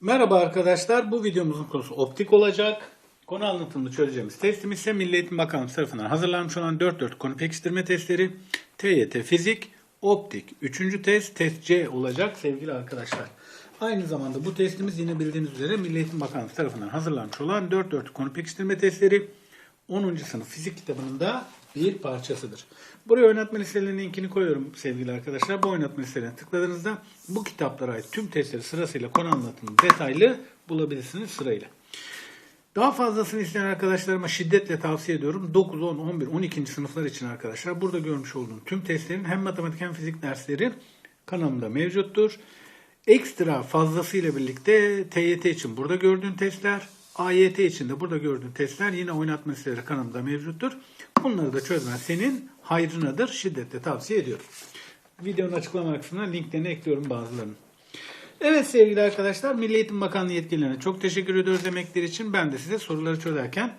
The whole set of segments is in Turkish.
Merhaba arkadaşlar. Bu videomuzun konusu optik olacak. Konu anlatımını çözeceğimiz testimiz ise Milli Eğitim Bakanlığı tarafından hazırlanmış olan 4-4 konu pekiştirme testleri TYT Fizik, Optik 3. test, test C olacak sevgili arkadaşlar. Aynı zamanda bu testimiz yine bildiğiniz üzere Milli Eğitim Bakanlığı tarafından hazırlanmış olan 4-4 konu pekiştirme testleri 10. sınıf fizik kitabının da bir parçasıdır. Buraya oynatma listelerinin linkini koyuyorum sevgili arkadaşlar. Bu oynatma listelerine tıkladığınızda bu kitaplara ait tüm testleri sırasıyla konu anlatımını detaylı bulabilirsiniz sırayla. Daha fazlasını isteyen arkadaşlarıma şiddetle tavsiye ediyorum. 9, 10, 11, 12. sınıflar için arkadaşlar burada görmüş olduğum tüm testlerin hem matematik hem fizik dersleri kanalımda mevcuttur. Ekstra fazlasıyla birlikte TYT için burada gördüğün testler, AYT için de burada gördüğün testler yine oynatma listeleri kanalımda mevcuttur. Bunları da çözmen senin hayrınadır. Şiddetle tavsiye ediyorum. Videonun açıklama kısmına linklerini ekliyorum bazılarını. Evet sevgili arkadaşlar, Milli Eğitim Bakanlığı yetkililerine çok teşekkür ediyoruz emekleri için. Ben de size soruları çözerken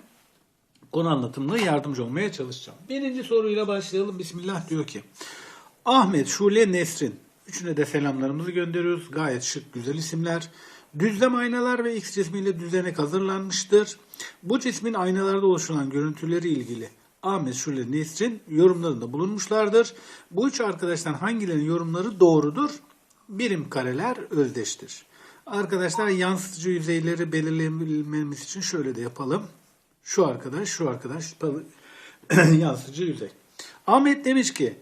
konu anlatımına yardımcı olmaya çalışacağım. Birinci soruyla başlayalım. Bismillah diyor ki, Ahmet, Şule, Nesrin. Üçüne de selamlarımızı gönderiyoruz. Gayet şık, güzel isimler. Düzlem aynalar ve X cismiyle düzenek hazırlanmıştır. Bu cismin aynalarda oluşulan görüntüleri ilgili Ahmet, Şule, Nesrin yorumlarında bulunmuşlardır. Bu üç arkadaştan hangilerinin yorumları doğrudur? Birim kareler özdeştir. Arkadaşlar yansıtıcı yüzeyleri belirlememiz için şöyle de yapalım. Şu arkadaş, şu arkadaş yansıtıcı yüzey. Ahmet demiş ki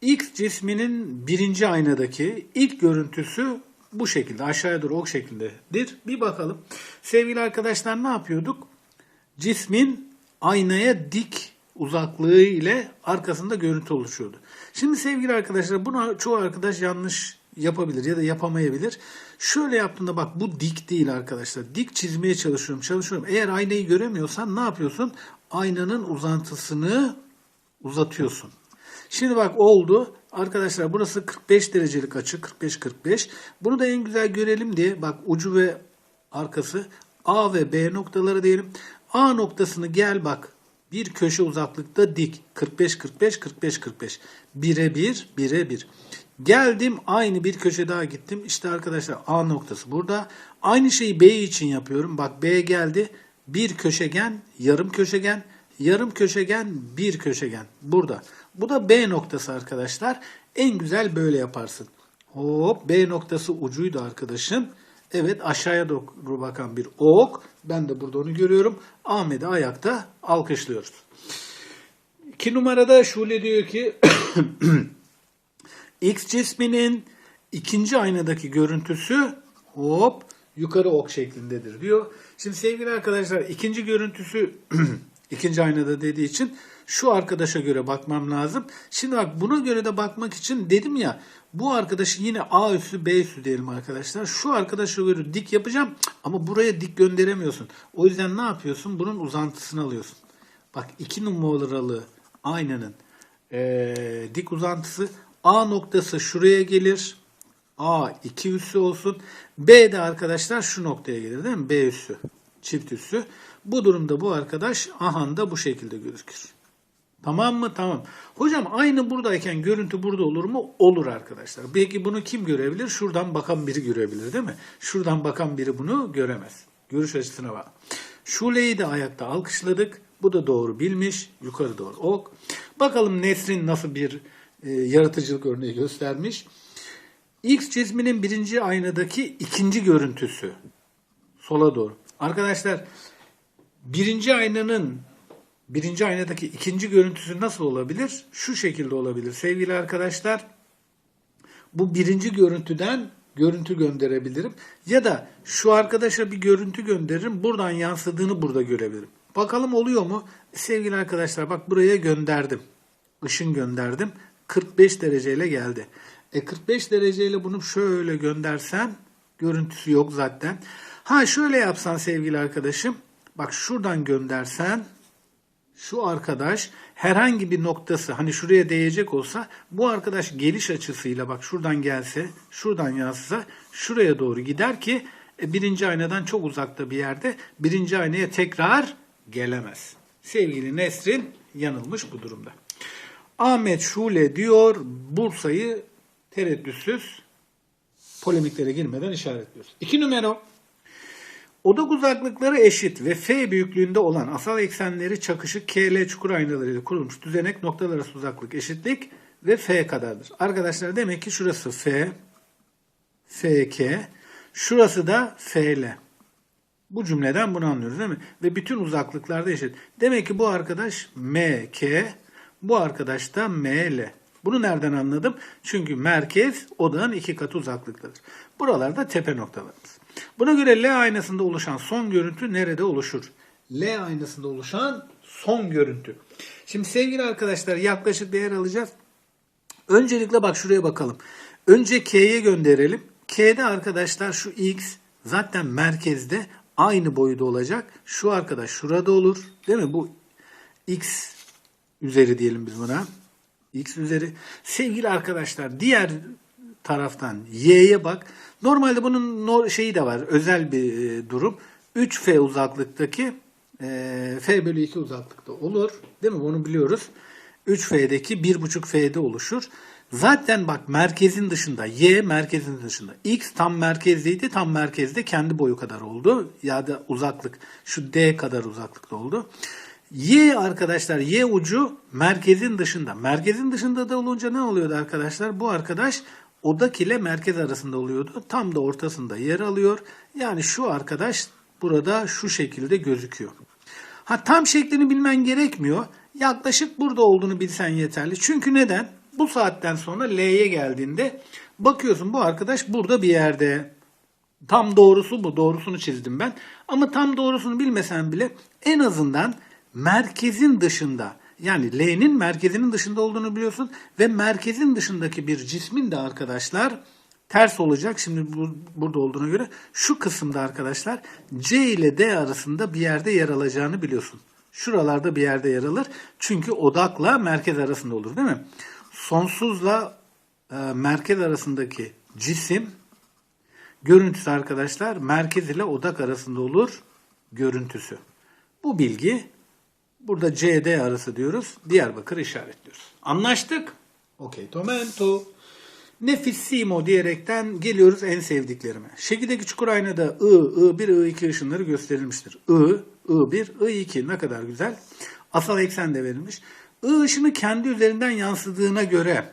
X cisminin birinci aynadaki ilk görüntüsü bu şekilde aşağıya doğru ok şeklindedir. Bir bakalım. Sevgili arkadaşlar ne yapıyorduk? Cismin aynaya dik uzaklığı ile arkasında görüntü oluşuyordu. Şimdi sevgili arkadaşlar bunu çoğu arkadaş yanlış yapabilir ya da yapamayabilir. Şöyle yaptığında bak bu dik değil arkadaşlar. Dik çizmeye çalışıyorum, çalışıyorum. Eğer aynayı göremiyorsan ne yapıyorsun? Aynanın uzantısını uzatıyorsun. Şimdi bak oldu. Arkadaşlar burası 45 derecelik açı. 45-45. Bunu da en güzel görelim diye bak ucu ve arkası A ve B noktaları diyelim. A noktasını gel bak. Bir köşe uzaklıkta dik. 45-45, 45-45. 1'e 1, 1'e 1. Geldim aynı bir köşe daha gittim. İşte arkadaşlar A noktası burada. Aynı şeyi B için yapıyorum. Bak B geldi. Bir köşegen, yarım köşegen, yarım köşegen, bir köşegen. Burada. Bu da B noktası arkadaşlar. En güzel böyle yaparsın. Hop B noktası ucuydu arkadaşım. Evet aşağıya doğru bakan bir ok. Ben de burada onu görüyorum. Ahmet'i ayakta alkışlıyoruz. İki numarada Şule diyor ki X cisminin ikinci aynadaki görüntüsü hop yukarı ok şeklindedir diyor. Şimdi sevgili arkadaşlar ikinci görüntüsü ikinci aynada dediği için şu arkadaşa göre bakmam lazım. Şimdi bak buna göre de bakmak için dedim ya bu arkadaşı yine A üssü B üssü diyelim arkadaşlar. Şu arkadaşa göre dik yapacağım ama buraya dik gönderemiyorsun. O yüzden ne yapıyorsun? Bunun uzantısını alıyorsun. Bak iki numaralı aynanın ee, dik uzantısı A noktası şuraya gelir. A iki üssü olsun. B de arkadaşlar şu noktaya gelir değil mi? B üssü. Çift üssü. Bu durumda bu arkadaş ahanda bu şekilde gözükür. Tamam mı? Tamam. Hocam aynı buradayken görüntü burada olur mu? Olur arkadaşlar. Peki bunu kim görebilir? Şuradan bakan biri görebilir değil mi? Şuradan bakan biri bunu göremez. Görüş açısına bak. Şule'yi de ayakta alkışladık. Bu da doğru bilmiş. Yukarı doğru ok. Bakalım Nesrin nasıl bir e, yaratıcılık örneği göstermiş. X cisminin birinci aynadaki ikinci görüntüsü. Sola doğru. Arkadaşlar birinci aynanın birinci aynadaki ikinci görüntüsü nasıl olabilir? Şu şekilde olabilir. Sevgili arkadaşlar bu birinci görüntüden görüntü gönderebilirim. Ya da şu arkadaşa bir görüntü gönderirim. Buradan yansıdığını burada görebilirim. Bakalım oluyor mu? Sevgili arkadaşlar bak buraya gönderdim. Işın gönderdim. 45 dereceyle geldi. E 45 dereceyle bunu şöyle göndersen görüntüsü yok zaten. Ha şöyle yapsan sevgili arkadaşım. Bak şuradan göndersen şu arkadaş herhangi bir noktası hani şuraya değecek olsa bu arkadaş geliş açısıyla bak şuradan gelse şuradan yansısa şuraya doğru gider ki e, birinci aynadan çok uzakta bir yerde birinci aynaya tekrar gelemez. Sevgili Nesrin yanılmış bu durumda. Ahmet Şule diyor Bursa'yı tereddütsüz polemiklere girmeden işaretliyoruz. İki numara Odak uzaklıkları eşit ve f büyüklüğünde olan asal eksenleri çakışık KL çukur aynalarıyla kurulmuş düzenek noktalar arası uzaklık eşitlik ve f kadardır. Arkadaşlar demek ki şurası f, fk, şurası da fl. Bu cümleden bunu anlıyoruz değil mi? Ve bütün uzaklıklarda eşit. Demek ki bu arkadaş mk, bu arkadaş da ml. Bunu nereden anladım? Çünkü merkez odağın iki katı uzaklıktadır. Buralarda tepe noktalarımız. Buna göre L aynasında oluşan son görüntü nerede oluşur? L aynasında oluşan son görüntü. Şimdi sevgili arkadaşlar yaklaşık değer alacağız. Öncelikle bak şuraya bakalım. Önce K'ye gönderelim. K'de arkadaşlar şu X zaten merkezde aynı boyda olacak. Şu arkadaş şurada olur. Değil mi? Bu X üzeri diyelim biz buna. X üzeri. Sevgili arkadaşlar diğer taraftan Y'ye bak. Normalde bunun şeyi de var. Özel bir e, durum. 3F uzaklıktaki e, F bölü 2 uzaklıkta olur. Değil mi? Bunu biliyoruz. 3F'deki 1,5F'de oluşur. Zaten bak merkezin dışında, Y merkezin dışında. X tam merkezdeydi, tam merkezde kendi boyu kadar oldu. Ya da uzaklık, şu D kadar uzaklıkta oldu. Y arkadaşlar, Y ucu merkezin dışında. Merkezin dışında da olunca ne oluyordu arkadaşlar? Bu arkadaş odak ile merkez arasında oluyordu. Tam da ortasında yer alıyor. Yani şu arkadaş burada şu şekilde gözüküyor. Ha tam şeklini bilmen gerekmiyor. Yaklaşık burada olduğunu bilsen yeterli. Çünkü neden? Bu saatten sonra L'ye geldiğinde bakıyorsun bu arkadaş burada bir yerde. Tam doğrusu bu. Doğrusunu çizdim ben. Ama tam doğrusunu bilmesen bile en azından merkezin dışında yani L'nin merkezinin dışında olduğunu biliyorsun ve merkezin dışındaki bir cismin de arkadaşlar ters olacak. Şimdi bu, burada olduğuna göre şu kısımda arkadaşlar C ile D arasında bir yerde yer alacağını biliyorsun. Şuralarda bir yerde yer alır. Çünkü odakla merkez arasında olur değil mi? Sonsuzla e, merkez arasındaki cisim görüntüsü arkadaşlar merkez ile odak arasında olur görüntüsü. Bu bilgi burada CD arası diyoruz. Diyarbakır işaretliyoruz. Anlaştık. Okey. Tomento. Nefissimo diyerekten geliyoruz en sevdiklerime. Şekildeki çukur aynada I, I1, I2 ışınları gösterilmiştir. I, I1, I2 ne kadar güzel. Asal eksen de verilmiş. I ışını kendi üzerinden yansıdığına göre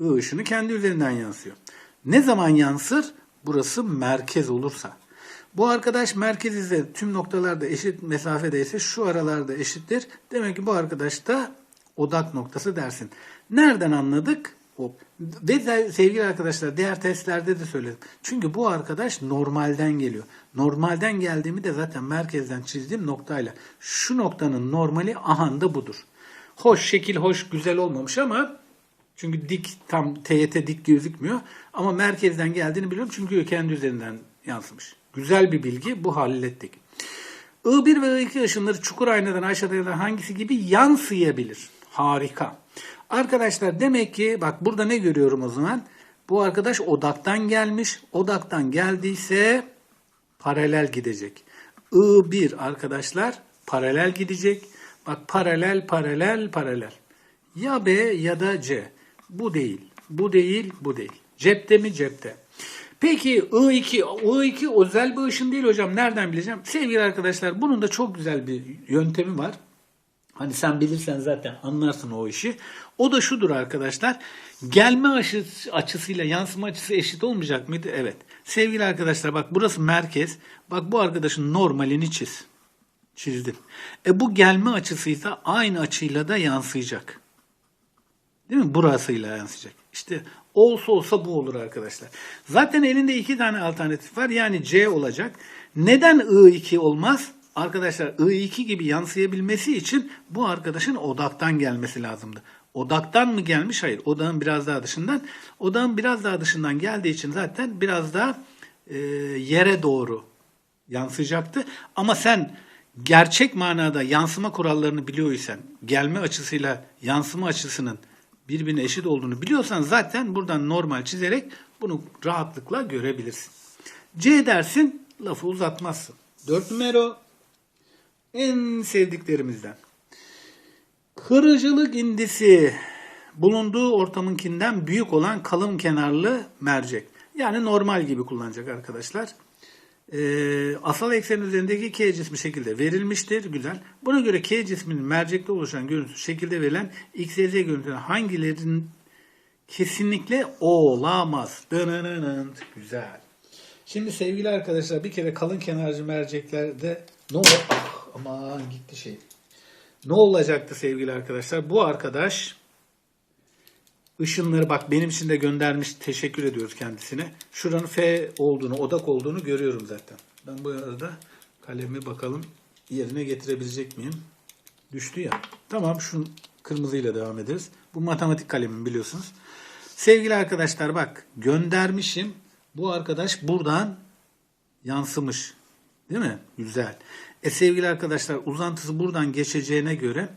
I ışını kendi üzerinden yansıyor. Ne zaman yansır? Burası merkez olursa. Bu arkadaş merkez ise tüm noktalarda eşit mesafedeyse şu aralarda eşittir. Demek ki bu arkadaş da odak noktası dersin. Nereden anladık? Hop. Ve sevgili arkadaşlar diğer testlerde de söyledim. Çünkü bu arkadaş normalden geliyor. Normalden geldiğimi de zaten merkezden çizdiğim noktayla. Şu noktanın normali ahanda budur. Hoş şekil hoş güzel olmamış ama çünkü dik tam TYT dik gözükmüyor. Ama merkezden geldiğini biliyorum çünkü kendi üzerinden yansımış. Güzel bir bilgi bu hallettik. I1 ve I2 ışınları çukur aynadan aşağıda hangisi gibi yansıyabilir? Harika. Arkadaşlar demek ki bak burada ne görüyorum o zaman? Bu arkadaş odaktan gelmiş. Odaktan geldiyse paralel gidecek. I1 arkadaşlar paralel gidecek. Bak paralel paralel paralel. Ya B ya da C. Bu değil. Bu değil, bu değil. Cepte mi? Cepte. Peki I2, I2 özel bir ışın değil hocam. Nereden bileceğim? Sevgili arkadaşlar bunun da çok güzel bir yöntemi var. Hani sen bilirsen zaten anlarsın o işi. O da şudur arkadaşlar. Gelme açı, açısıyla yansıma açısı eşit olmayacak mıydı? Evet. Sevgili arkadaşlar bak burası merkez. Bak bu arkadaşın normalini çiz. Çizdim. E bu gelme açısıysa aynı açıyla da yansıyacak. Değil mi? Burasıyla yansıyacak. İşte olsa olsa bu olur arkadaşlar. Zaten elinde iki tane alternatif var. Yani C olacak. Neden I2 olmaz? Arkadaşlar I2 gibi yansıyabilmesi için bu arkadaşın odaktan gelmesi lazımdı. Odaktan mı gelmiş? Hayır. Odağın biraz daha dışından. Odağın biraz daha dışından geldiği için zaten biraz daha e, yere doğru yansıyacaktı. Ama sen gerçek manada yansıma kurallarını biliyorsan, gelme açısıyla yansıma açısının birbirine eşit olduğunu biliyorsan zaten buradan normal çizerek bunu rahatlıkla görebilirsin. C dersin, lafı uzatmazsın. Dört numara en sevdiklerimizden. Kırıcılık indisi bulunduğu ortamınkinden büyük olan kalın kenarlı mercek. Yani normal gibi kullanacak arkadaşlar. Ee, asal eksen üzerindeki K cismi şekilde verilmiştir. Güzel. Buna göre K cisminin mercekte oluşan görüntüsü şekilde verilen X, Y, Z görüntülerinin kesinlikle olamaz. Dınınının. Güzel. Şimdi sevgili arkadaşlar bir kere kalın kenarcı merceklerde ne olur? Ah, aman gitti şey. Ne olacaktı sevgili arkadaşlar? Bu arkadaş ışınları bak benim için de göndermiş. Teşekkür ediyoruz kendisine. Şuranın F olduğunu, odak olduğunu görüyorum zaten. Ben bu arada kalemi bakalım yerine getirebilecek miyim? Düştü ya. Tamam şu kırmızıyla devam ederiz. Bu matematik kalemim biliyorsunuz. Sevgili arkadaşlar bak göndermişim. Bu arkadaş buradan yansımış. Değil mi? Güzel. E sevgili arkadaşlar uzantısı buradan geçeceğine göre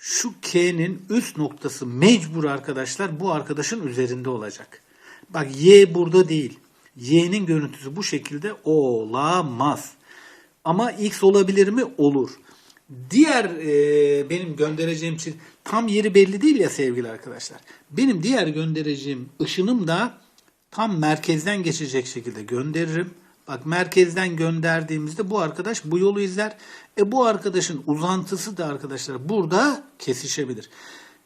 şu K'nin üst noktası mecbur arkadaşlar bu arkadaşın üzerinde olacak. Bak Y burada değil. Y'nin görüntüsü bu şekilde olamaz. Ama X olabilir mi? Olur. Diğer e, benim göndereceğim çiz tam yeri belli değil ya sevgili arkadaşlar. Benim diğer göndereceğim ışınım da tam merkezden geçecek şekilde gönderirim. Bak merkezden gönderdiğimizde bu arkadaş bu yolu izler. E bu arkadaşın uzantısı da arkadaşlar burada kesişebilir.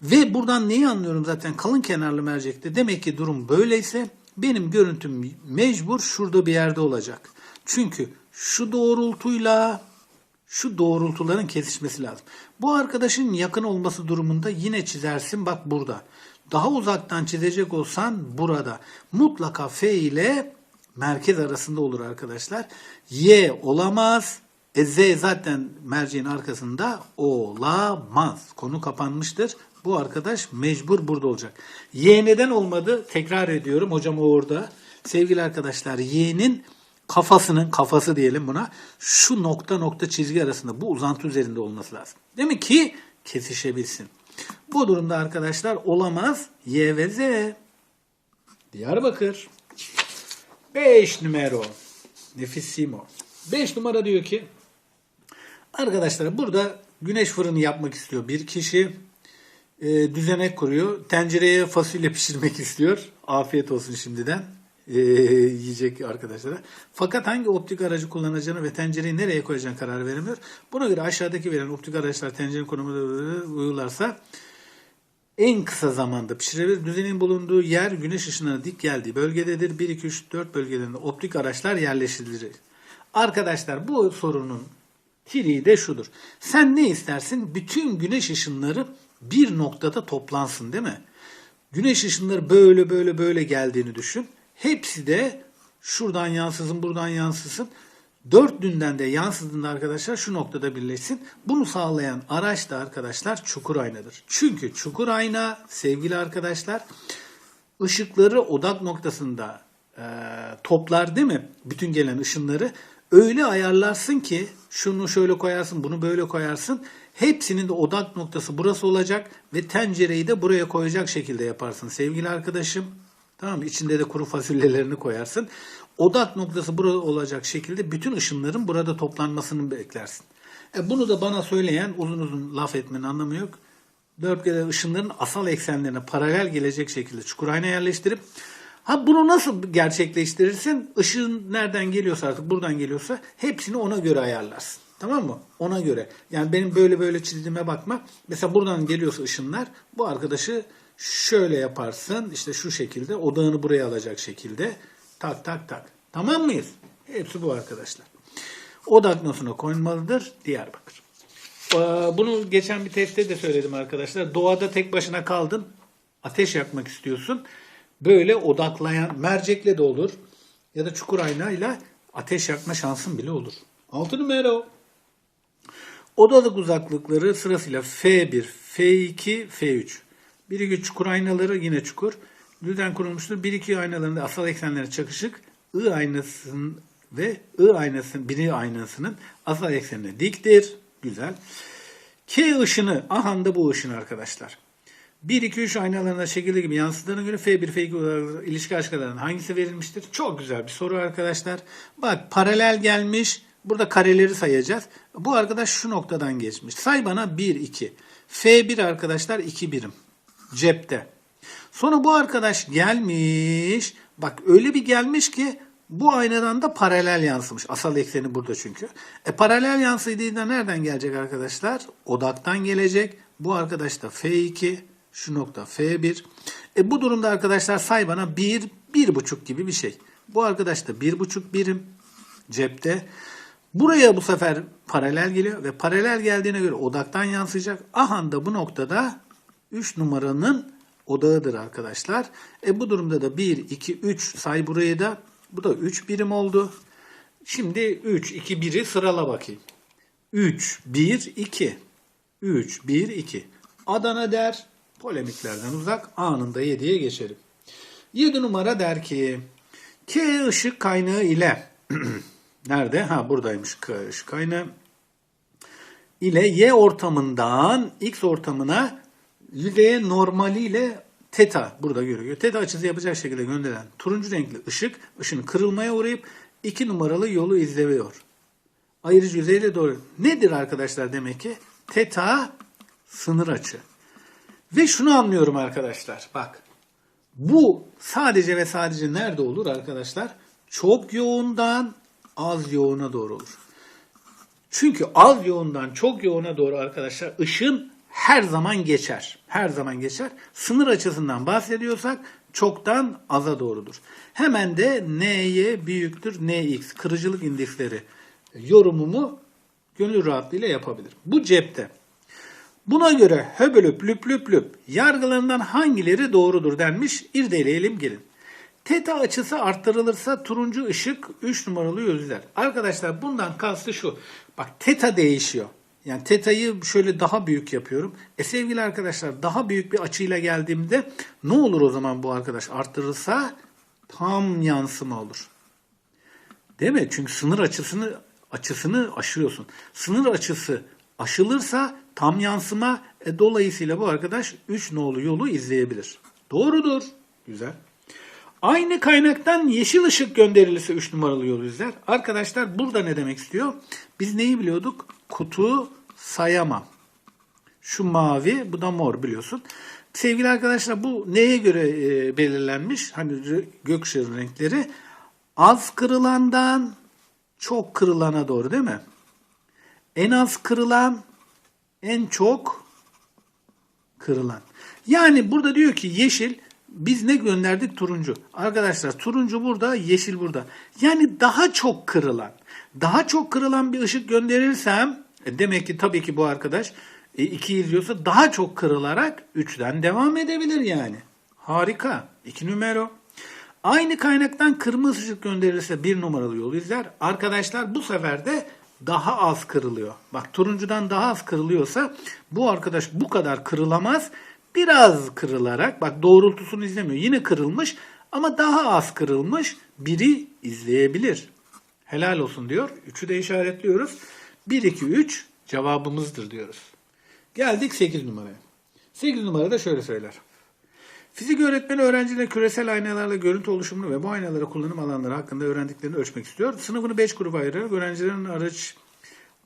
Ve buradan neyi anlıyorum zaten kalın kenarlı mercekte demek ki durum böyleyse benim görüntüm mecbur şurada bir yerde olacak. Çünkü şu doğrultuyla şu doğrultuların kesişmesi lazım. Bu arkadaşın yakın olması durumunda yine çizersin bak burada. Daha uzaktan çizecek olsan burada. Mutlaka F ile merkez arasında olur arkadaşlar. Y olamaz. E Z zaten merceğin arkasında olamaz. Konu kapanmıştır. Bu arkadaş mecbur burada olacak. Y neden olmadı? Tekrar ediyorum. Hocam o orada. Sevgili arkadaşlar Y'nin kafasının kafası diyelim buna şu nokta nokta çizgi arasında bu uzantı üzerinde olması lazım. Demek ki kesişebilsin. Bu durumda arkadaşlar olamaz Y ve Z. Diyarbakır. 5 numara. Nefissimo. 5 numara diyor ki arkadaşlar burada güneş fırını yapmak istiyor bir kişi. E, düzenek kuruyor. Tencereye fasulye pişirmek istiyor. Afiyet olsun şimdiden. E, yiyecek arkadaşlara. Fakat hangi optik aracı kullanacağını ve tencereyi nereye koyacağını karar veremiyor. Buna göre aşağıdaki verilen optik araçlar tencerenin konumuna uygularsa en kısa zamanda pişirebilir. Düzenin bulunduğu yer güneş ışınlarına dik geldiği bölgededir. 1, 2, 3, 4 bölgelerinde optik araçlar yerleştirilir. Arkadaşlar bu sorunun triği de şudur. Sen ne istersin? Bütün güneş ışınları bir noktada toplansın değil mi? Güneş ışınları böyle böyle böyle geldiğini düşün. Hepsi de şuradan yansısın, buradan yansısın. Dört dünden de yansıdığında arkadaşlar şu noktada birleşsin. Bunu sağlayan araç da arkadaşlar çukur aynadır. Çünkü çukur ayna sevgili arkadaşlar ışıkları odak noktasında e, toplar değil mi? Bütün gelen ışınları öyle ayarlarsın ki şunu şöyle koyarsın, bunu böyle koyarsın. Hepsinin de odak noktası burası olacak ve tencereyi de buraya koyacak şekilde yaparsın sevgili arkadaşım. Tamam mı? İçinde de kuru fasulyelerini koyarsın. Odak noktası burada olacak şekilde bütün ışınların burada toplanmasını beklersin. E bunu da bana söyleyen uzun uzun laf etmenin anlamı yok. Dörtgede ışınların asal eksenlerine paralel gelecek şekilde çukur ayna yerleştirip ha bunu nasıl gerçekleştirirsin? Işığın nereden geliyorsa artık buradan geliyorsa hepsini ona göre ayarlarsın. Tamam mı? Ona göre. Yani benim böyle böyle çizdiğime bakma. Mesela buradan geliyorsa ışınlar bu arkadaşı şöyle yaparsın. işte şu şekilde odağını buraya alacak şekilde tak tak tak. Tamam mıyız? Hepsi bu arkadaşlar. Odak noktasına konmalıdır Diyarbakır. Ee, Bunu geçen bir testte de söyledim arkadaşlar. Doğada tek başına kaldın. Ateş yakmak istiyorsun. Böyle odaklayan mercekle de olur. Ya da çukur aynayla ateş yakma şansın bile olur. Altı numara o. Odalık uzaklıkları sırasıyla F1, F2, F3. 1-2 çukur aynaları yine çukur. Düzen kurulmuştur. 1-2 aynalarında asal eksenleri çakışık. I aynasının ve I aynasının, biri aynasının asal eksenine diktir. Güzel. K ışını, aha da bu ışın arkadaşlar. 1, 2, 3 aynalarında şekilde gibi yansıdığına göre F1, F2 olarak ilişki aşkalarının hangisi verilmiştir? Çok güzel bir soru arkadaşlar. Bak paralel gelmiş. Burada kareleri sayacağız. Bu arkadaş şu noktadan geçmiş. Say bana 1, 2. F1 arkadaşlar 2 birim. Cepte. Sonra bu arkadaş gelmiş. Bak öyle bir gelmiş ki Bu aynadan da paralel yansımış. Asal ekseni burada çünkü. E paralel yansıdığında nereden gelecek arkadaşlar? Odaktan gelecek. Bu arkadaş da F2. Şu nokta F1. E bu durumda arkadaşlar say bana 1, 1,5 gibi bir şey. Bu arkadaş da 1,5 birim cepte. Buraya bu sefer paralel geliyor ve paralel geldiğine göre odaktan yansıyacak. Ahan da bu noktada 3 numaranın odağıdır arkadaşlar. E bu durumda da 1, 2, 3 say burayı da. Bu da 3 birim oldu. Şimdi 3, 2, 1'i sırala bakayım. 3, 1, 2. 3, 1, 2. Adana der. Polemiklerden uzak. Anında 7'ye geçelim. 7 numara der ki K ışık kaynağı ile nerede? Ha buradaymış K ışık kaynağı ile Y ortamından X ortamına yüzeye normaliyle teta burada görüyor. Teta açısı yapacak şekilde gönderilen turuncu renkli ışık ışın kırılmaya uğrayıp 2 numaralı yolu izliyor. Ayrıcı yüzeyle doğru. Nedir arkadaşlar demek ki? Teta sınır açı. Ve şunu anlıyorum arkadaşlar. Bak. Bu sadece ve sadece nerede olur arkadaşlar? Çok yoğundan az yoğuna doğru olur. Çünkü az yoğundan çok yoğuna doğru arkadaşlar ışın her zaman geçer. Her zaman geçer. Sınır açısından bahsediyorsak çoktan aza doğrudur. Hemen de N'ye büyüktür Nx kırıcılık indeksleri yorumumu gönül rahatlığıyla yapabilirim. Bu cepte. Buna göre höbölüp lüp lüp lüp yargılarından hangileri doğrudur denmiş. İrdeleyelim gelin. Teta açısı arttırılırsa turuncu ışık 3 numaralı yolu Arkadaşlar bundan kastı şu. Bak teta değişiyor. Yani teta'yı şöyle daha büyük yapıyorum. E sevgili arkadaşlar daha büyük bir açıyla geldiğimde ne olur o zaman bu arkadaş arttırılsa tam yansıma olur. Değil mi? Çünkü sınır açısını açısını aşıyorsun. Sınır açısı aşılırsa tam yansıma e, dolayısıyla bu arkadaş 3 nolu yolu izleyebilir. Doğrudur. Güzel. Aynı kaynaktan yeşil ışık gönderilirse 3 numaralı yolu izler. Arkadaşlar burada ne demek istiyor? Biz neyi biliyorduk? Kutu sayamam. Şu mavi, bu da mor biliyorsun. Sevgili arkadaşlar bu neye göre e, belirlenmiş? Hani gökkuşağı renkleri az kırılandan çok kırılana doğru değil mi? En az kırılan, en çok kırılan. Yani burada diyor ki yeşil biz ne gönderdik? Turuncu. Arkadaşlar turuncu burada, yeşil burada. Yani daha çok kırılan. Daha çok kırılan bir ışık gönderirsem demek ki tabii ki bu arkadaş 2 e, izliyorsa daha çok kırılarak 3'ten devam edebilir yani. Harika. 2 numara. Aynı kaynaktan kırmızı ışık gönderilirse bir numaralı yolu izler. Arkadaşlar bu sefer de daha az kırılıyor. Bak turuncudan daha az kırılıyorsa bu arkadaş bu kadar kırılamaz. Biraz kırılarak bak doğrultusunu izlemiyor. Yine kırılmış ama daha az kırılmış biri izleyebilir. Helal olsun diyor. Üçü de işaretliyoruz. 1, 2, 3 cevabımızdır diyoruz. Geldik 8 numaraya. 8 numarada şöyle söyler. Fizik öğretmeni öğrencilere küresel aynalarla görüntü oluşumunu ve bu aynalara kullanım alanları hakkında öğrendiklerini ölçmek istiyor. Sınıfını 5 gruba ayırarak öğrencilerin araç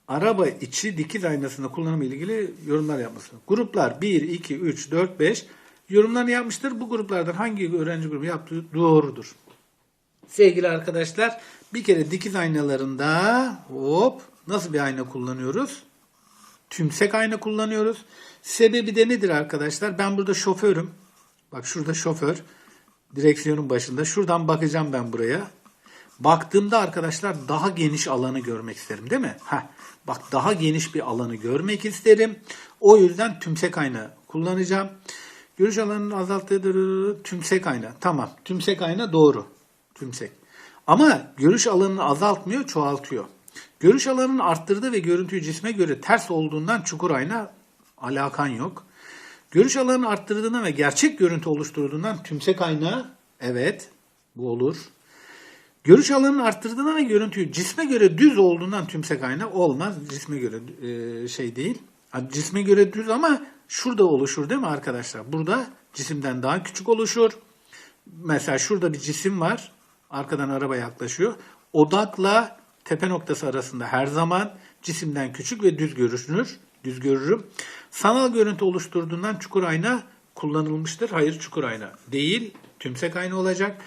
araba içi dikiz aynasında kullanımı ilgili yorumlar yapması. Gruplar 1, 2, 3, 4, 5 yorumlarını yapmıştır. Bu gruplardan hangi öğrenci grubu yaptığı doğrudur. Sevgili arkadaşlar bir kere dikiz aynalarında hop nasıl bir ayna kullanıyoruz? Tümsek ayna kullanıyoruz. Sebebi de nedir arkadaşlar? Ben burada şoförüm. Bak şurada şoför. Direksiyonun başında. Şuradan bakacağım ben buraya. Baktığımda arkadaşlar daha geniş alanı görmek isterim değil mi? Heh, bak daha geniş bir alanı görmek isterim. O yüzden tümsek ayna kullanacağım. Görüş alanının azalttığı tümsek ayna. Tamam. Tümsek ayna doğru. Tümsek. Ama görüş alanını azaltmıyor, çoğaltıyor. Görüş alanının arttırdığı ve görüntüyü cisme göre ters olduğundan çukur ayna alakan yok. Görüş alanını arttırdığından ve gerçek görüntü oluşturduğundan tümsek ayna evet bu olur. Görüş alanını arttırdığından ve görüntüyü cisme göre düz olduğundan tümsek ayna olmaz. Cisme göre e, şey değil. Cisme göre düz ama şurada oluşur değil mi arkadaşlar? Burada cisimden daha küçük oluşur. Mesela şurada bir cisim var. Arkadan araba yaklaşıyor. Odakla tepe noktası arasında her zaman cisimden küçük ve düz görünür. Düz görürüm. Sanal görüntü oluşturduğundan çukur ayna kullanılmıştır. Hayır çukur ayna değil. Tümsek ayna olacak.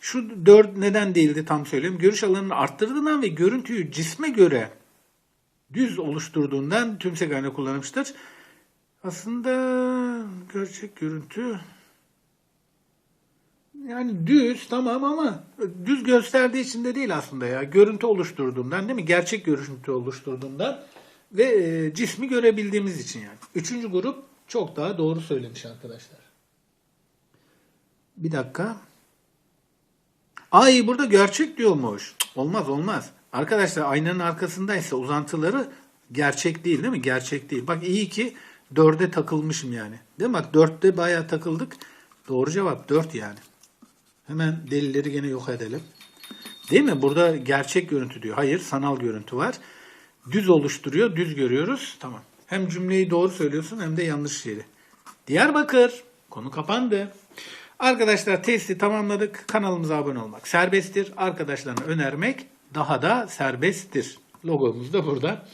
Şu 4 neden değildi tam söyleyeyim. Görüş alanını arttırdığından ve görüntüyü cisme göre düz oluşturduğundan tümsek ayna kullanılmıştır. Aslında gerçek görüntü yani düz tamam ama düz gösterdiği için de değil aslında ya. Görüntü oluşturduğundan değil mi? Gerçek görüntü oluşturduğundan ve e, cismi görebildiğimiz için yani. Üçüncü grup çok daha doğru söylemiş arkadaşlar. Bir dakika. Ay burada gerçek diyormuş. Olmaz olmaz. Arkadaşlar aynanın arkasındaysa uzantıları gerçek değil değil mi? Gerçek değil. Bak iyi ki dörde takılmışım yani. Değil mi? Bak dörtte bayağı takıldık. Doğru cevap dört yani. Hemen delilleri gene yok edelim. Değil mi? Burada gerçek görüntü diyor. Hayır, sanal görüntü var. Düz oluşturuyor, düz görüyoruz. Tamam. Hem cümleyi doğru söylüyorsun hem de yanlış yeri. Diyarbakır. Konu kapandı. Arkadaşlar testi tamamladık. Kanalımıza abone olmak serbesttir. Arkadaşlarına önermek daha da serbesttir. Logomuz da burada.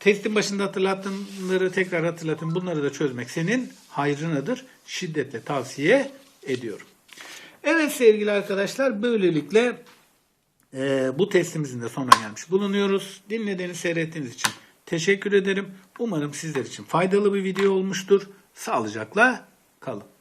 Testin başında hatırlattığımları tekrar hatırlatın. Bunları da çözmek senin hayrınadır. Şiddetle tavsiye ediyorum. Evet sevgili arkadaşlar böylelikle e, bu testimizin de sonuna gelmiş bulunuyoruz. Dinlediğiniz, seyrettiğiniz için teşekkür ederim. Umarım sizler için faydalı bir video olmuştur. Sağlıcakla kalın.